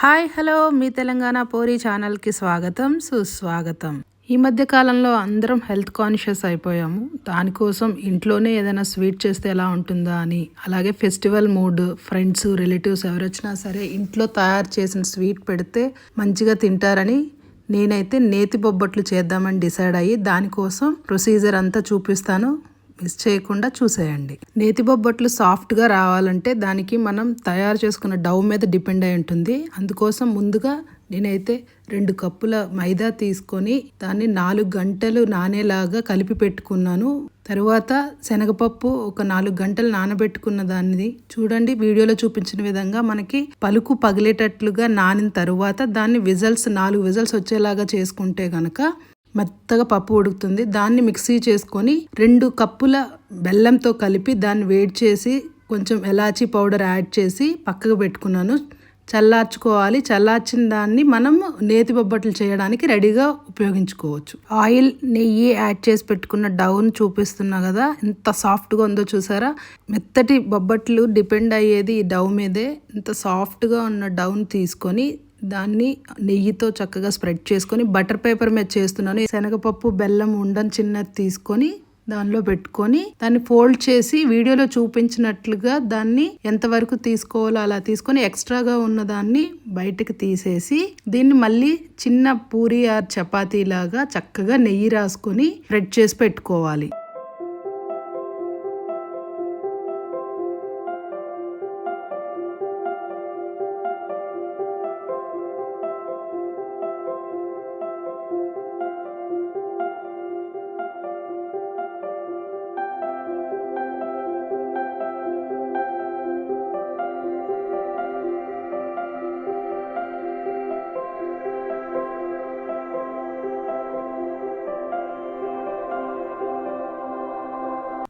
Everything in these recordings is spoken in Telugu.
Hi hello. మీ తెలంగాణ పోరి ఛానల్కి స్వాగతం సుస్వాగతం. ఈ మధ్య కాలంలో అందరం హెల్త్ కాన్షియస్ అయిపోయాము. దానికోసం ఇంట్లోనే ఏదైనా స్వీట్ చేస్తే ఎలా ఉంటుందా అని. అలాగే ఫెస్టివల్ మూడ్ ఫ్రెండ్స్ రిలేటివ్స్ ఎవరొచ్చినా సరే ఇంట్లో తయారు చేసిన స్వీట్ పెడితే మంచిగా తింటారని నేనైతే నేతి బొబ్బట్లు చేద్దామని డిసైడ్ అయ్యి దానికోసం ప్రొసీజర్ అంతా చూపిస్తాను. మిస్ చేయకుండా చూసేయండి. నేతి బొబ్బట్లు సాఫ్ట్గా రావాలంటే దానికి మనం తయారు చేసుకున్న డవ్ మీద డిపెండ్ అయి ఉంటుంది. అందుకోసం ముందుగా నేనైతే రెండు కప్పుల మైదా తీసుకొని దాన్ని నాలుగు గంటలు నానేలాగా కలిపి పెట్టుకున్నాను. తరువాత శనగపప్పు ఒక నాలుగు గంటలు నానబెట్టుకున్న దాన్ని చూడండి. వీడియోలో చూపించిన విధంగా మనకి పలుకు పగిలేటట్లుగా నానిన తరువాత దాన్ని విజల్స్ నాలుగు విజల్స్ వచ్చేలాగా చేసుకుంటే కనుక మెత్తగా పప్పు ఉడుకుతుంది. దాన్ని మిక్సీ చేసుకొని రెండు కప్పుల బెల్లంతో కలిపి దాన్ని వేడి చేసి కొంచెం ఎలాచీ పౌడర్ యాడ్ చేసి పక్కకు పెట్టుకున్నాను. చల్లార్చుకోవాలి. చల్లార్చిన దాన్ని మనం నేతి బొబ్బట్లు చేయడానికి రెడీగా ఉపయోగించుకోవచ్చు. ఆయిల్ నెయ్యి యాడ్ చేసి పెట్టుకున్న డౌన్ చూపిస్తున్నా కదా ఎంత సాఫ్ట్గా ఉందో చూసారా? మెత్తటి బొబ్బట్లు డిపెండ్ అయ్యేది ఈ డవ్ మీదే. ఇంత సాఫ్ట్గా ఉన్న డౌన్ తీసుకొని దాన్ని నెయ్యితో చక్కగా స్ప్రెడ్ చేసుకొని బటర్ పేపర్ మీద చేస్తున్నాను. శనగపప్పు బెల్లం ఉండని చిన్నది తీసుకొని దానిలో పెట్టుకొని దాన్ని ఫోల్డ్ చేసి వీడియోలో చూపించినట్లుగా దాన్ని ఎంతవరకు తీసుకోవాలో అలా తీసుకొని ఎక్స్ట్రాగా ఉన్న దాన్ని బయటకు తీసేసి దీన్ని మళ్ళీ చిన్న పూరి ఆర్ చపాతీ లాగా చక్కగా నెయ్యి రాసుకొని స్ప్రెడ్ చేసి పెట్టుకోవాలి.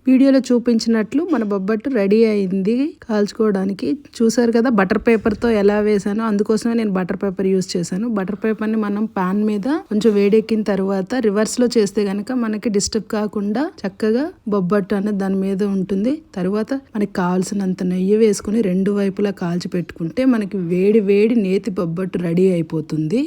వీడియోలో చూపించినట్లు మన బొబ్బట్టు రెడీ అయింది కాల్చుకోవడానికి. చూసారు కదా బటర్ పేపర్తో ఎలా వేసానో అందుకోసమే నేను బటర్ పేపర్ యూస్ చేశాను. బటర్ పేపర్ని మనం పాన్ మీద కొంచెం వేడెక్కిన తర్వాత రివర్స్లో చేస్తే కనుక మనకి డిస్టర్బ్ కాకుండా చక్కగా బొబ్బట్టు అనేది దాని మీద ఉంటుంది. తర్వాత మనకి కావాల్సినంత నెయ్యి వేసుకుని రెండు వైపులా కాల్చి పెట్టుకుంటే మనకి వేడి వేడి నేతి బొబ్బట్టు రెడీ అయిపోతుంది.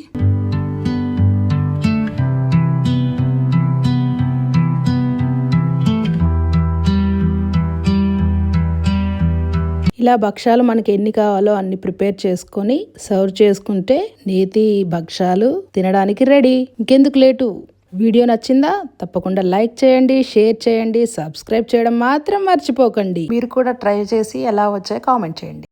ఇలా భక్షాలు మనకి ఎన్ని కావాలో అన్ని ప్రిపేర్ చేసుకొని సర్వ్ చేసుకుంటే నేతి భక్షాలు తినడానికి రెడీ. ఇంకెందుకు లేటు? వీడియో నచ్చిందా? తప్పకుండా లైక్ చేయండి షేర్ చేయండి సబ్స్క్రైబ్ చేయడం మాత్రం మర్చిపోకండి. మీరు కూడా ట్రై చేసి ఎలా వచ్చాయో కామెంట్ చేయండి.